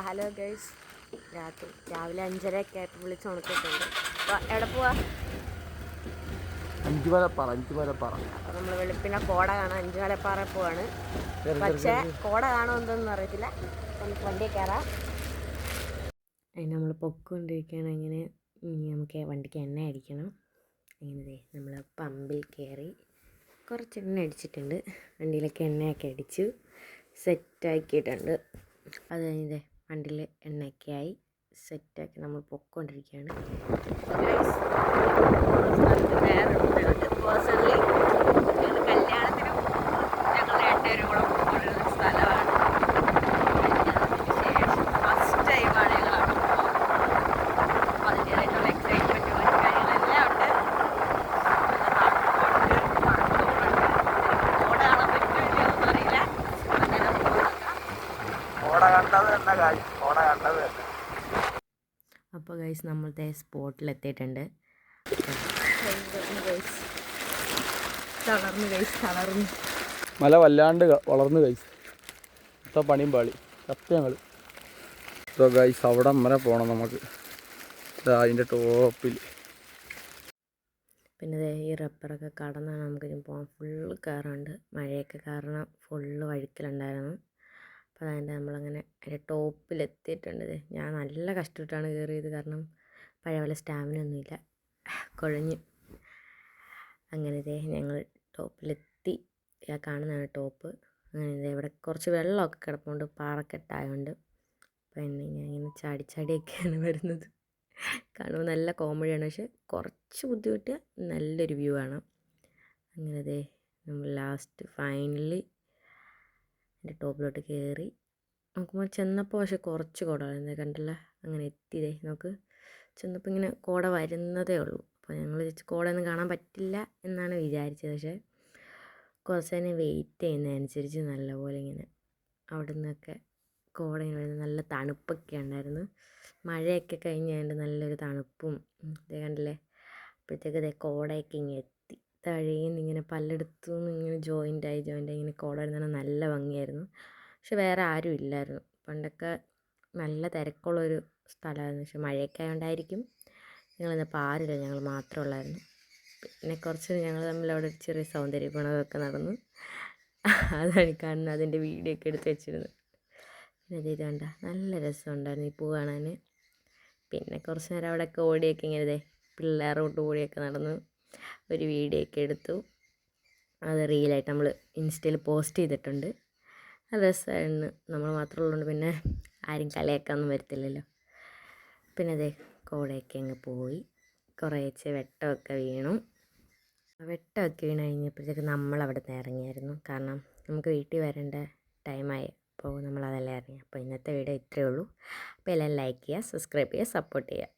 അപ്പോൾ hello guys രാത്രി രാവിലെ അഞ്ചരയൊക്കെ ആയപ്പോൾ വിളിച്ച് ഉണക്കിയിട്ടുണ്ട് അപ്പോൾ എവിടെ പോവാ? അഞ്ചു വരെ പറ അഞ്ചു വരെ പറ അപ്പോൾ നമ്മൾ വെളുപ്പിനെ കോട കാണാൻ അഞ്ചുമലപ്പാറ പോവാണ്. പക്ഷേ കോട കാണുമെന്നൊന്നും അറിയത്തില്ല. നമുക്ക് വണ്ടി കയറാം. അതിന് നമ്മൾ പൊക്കൊണ്ടിരിക്കുകയാണ്. ഇങ്ങനെ നമുക്ക് വണ്ടിക്ക് എണ്ണ അടിക്കണം. അങ്ങനെ നമ്മൾ പമ്പിൽ കയറി കുറച്ച് എണ്ണ അടിച്ചിട്ടുണ്ട്. വണ്ടിയിലൊക്കെ എണ്ണയൊക്കെ അടിച്ചു. സെറ്റാക്കിയിട്ടുണ്ട്. അത് കഴിഞ്ഞ് വണ്ടിയിൽ എണ്ണയൊക്കെ ആയി സെറ്റാക്കി നമ്മൾ പൊക്കോണ്ടിരിക്കുകയാണ് തന്നെ കാര്യം ഓട കണ്ടത് തന്നെ. അപ്പോൾ ഗൈസ് നമ്മളുടെ സ്പോട്ടിൽ എത്തിയിട്ടുണ്ട് തളർന്നു ഗൈസ് തളർന്നു. മല വല്ലാണ്ട് വളർന്നു കൈസ് ഇത്ത പണിയും പാളി. സത്യങ്ങൾ സോ ഗൈസ് അവിടെ വരെ പോകണം നമുക്ക്. അതിന്റെ ടോപ്പിൽ. പിന്നെ ദേ ഈ റബ്ബറൊക്കെ കടന്നാണ് നമുക്കിനി പോകാൻ ഫുള്ള് കയറുണ്ട് മഴയൊക്കെ കാരണം ഫുള്ള് വഴുക്കലുണ്ടായിരുന്നു. അതിന്റെ നമ്മളങ്ങനെ അതിന്റെ ടോപ്പിലെത്തിയിട്ടുണ്ട്. ഞാൻ നല്ല കഷ്ടപ്പെട്ടാണ് കയറിയത്. കാരണം പഴയ പോലെ സ്റ്റാമിന ഒന്നുമില്ല കുഴഞ്ഞ്. അങ്ങനെ ഇതേ ഞങ്ങൾ ടോപ്പിലെത്തി. കാണുന്നതാണ് ടോപ്പ്. അങ്ങനെ ദേ ഇവിടെ കുറച്ച് വെള്ളമൊക്കെ കിടപ്പുണ്ട്. പാറക്കെട്ടായതുകൊണ്ട് പിന്നെ ഞാൻ ഇങ്ങനെ ചാടി ചാടിയൊക്കെയാണ് വരുന്നത്. കാണുമ്പോൾ നല്ല കോമഡിയാണ്. പക്ഷെ കുറച്ച് ബുദ്ധിമുട്ട് നല്ലൊരു വ്യൂ ആണ്. അങ്ങനെ ദേ നമ്മൾ ലാസ്റ്റ് ഫൈനലി എന്റെ ടോപ്പിലോട്ട് കയറി നോക്കുമ്പോൾ ചെന്നപ്പോൾ പക്ഷെ കുറച്ച് കോട കണ്ടല്ല? അങ്ങനെ എത്തിയതേ നമുക്ക് ചെന്നപ്പോൾ ഇങ്ങനെ കോട വരുന്നതേ ഉള്ളൂ. അപ്പോൾ ഞങ്ങൾ വിചാരിച്ചു കോടയൊന്നും കാണാൻ പറ്റില്ല എന്നാണ് വിചാരിച്ചത്. പക്ഷേ കുറച്ച് നേരം വെയിറ്റ് ചെയ്യുന്നതനുസരിച്ച് നല്ലപോലെ ഇങ്ങനെ അവിടെ നിന്നൊക്കെ കോട ഇങ്ങനെ വരുന്നത് നല്ല തണുപ്പൊക്കെ ഉണ്ടായിരുന്നു. മഴയൊക്കെ കഴിഞ്ഞ് കഴിഞ്ഞാണ്ട് നല്ലൊരു തണുപ്പും. ഇതേ കണ്ടില്ലേ? അപ്പോഴത്തേക്ക് കോടയൊക്കെ ഇങ്ങനെ എത്തി തഴയിന്ന് ഇങ്ങനെ നിന്ന് ഇങ്ങനെ ജോയിന്റായി ജോയിന്റായി ഇങ്ങനെ കോട വരുന്ന നല്ല ഭംഗിയായിരുന്നു. പക്ഷെ വേറെ ആരും ഇല്ലായിരുന്നു. പണ്ടൊക്കെ നല്ല തിരക്കുള്ളൊരു സ്ഥലമായിരുന്നു. പക്ഷെ മഴയൊക്കെ ആയതുകൊണ്ടായിരിക്കും ഞങ്ങൾ ഇന്നിപ്പോൾ ആരുമില്ല ഞങ്ങൾ മാത്രമേ ഉള്ളായിരുന്നു. പിന്നെ കുറച്ച് ഞങ്ങൾ തമ്മിൽ അവിടെ ചെറിയ സൗന്ദര്യപ്പണമൊക്കെ നടന്നു. അതാണ് കാണുന്നത് അതിന്റെ വീഡിയോ ഒക്കെ എടുത്ത് വെച്ചിരുന്നു പിന്നെ ഇത് ഇത് കണ്ട നല്ല രസമുണ്ടായിരുന്നു ഈ പൂ കാണാൻ പിന്നെ കുറച്ച് നേരം അവിടെയൊക്കെ ഓടിയൊക്കെ ഇങ്ങനെ ഇതേ പിള്ളേരോട്ട് ഓടിയൊക്കെ നടന്നു ഒരു വീഡിയോ ഒക്കെ എടുത്തു. അത് റീലായിട്ട് നമ്മൾ ഇൻസ്റ്റയിൽ പോസ്റ്റ് ചെയ്തിട്ടുണ്ട്. അത് രസമായിരുന്നു. നമ്മൾ മാത്രമേ ഉള്ളൂ പിന്നെ ആരും കളിയാക്കാനൊന്നും വരത്തില്ലല്ലോ. പിന്നെ അതെ കോടയൊക്കെ അങ്ങ് പോയി. കുറേശ്ശെ വെട്ടമൊക്കെ വീണു. വെട്ടമൊക്കെ വീണ് കഴിഞ്ഞപ്പോഴത്തേക്ക് നമ്മൾ അവിടെ നിന്ന് ഇറങ്ങിയായിരുന്നു. കാരണം നമുക്ക് വീട്ടിൽ വരേണ്ട ടൈമായി അപ്പോൾ നമ്മളതെല്ലാം ഇറങ്ങി അപ്പോൾ ഇന്നത്തെ വീഡിയോ ഇത്രയേ ഉള്ളൂ. അപ്പോൾ എല്ലാം ലൈക്ക് ചെയ്യുക സബ്സ്ക്രൈബ് ചെയ്യുക സപ്പോർട്ട് ചെയ്യുക.